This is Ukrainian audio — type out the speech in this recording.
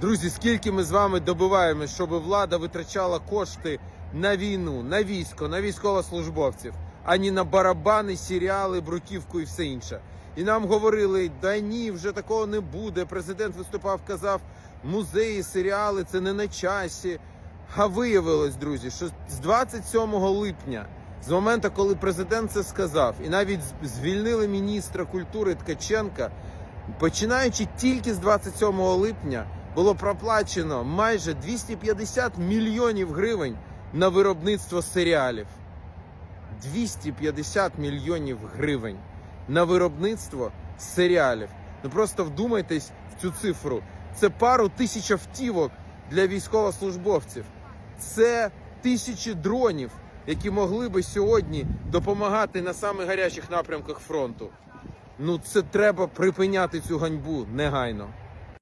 Друзі, скільки ми з вами добиваємось, щоб влада витрачала кошти на війну, на військо, на військовослужбовців, а не на барабани, серіали, бруківку і все інше. І нам говорили, да ні, вже такого не буде. Президент виступав, казав, музеї, серіали це не на часі. А виявилось, друзі, що з 27 липня, з моменту, коли президент це сказав, і навіть звільнили міністра культури Ткаченка, починаючи тільки з 27 липня, було проплачено майже 250 мільйонів гривень на виробництво серіалів. 250 мільйонів гривень на виробництво серіалів. Ну просто вдумайтесь в цю цифру. Це пару тисяч автівок для військовослужбовців. Це тисячі дронів, які могли би сьогодні допомагати на самих гарячих напрямках фронту. Ну це треба припиняти цю ганьбу негайно.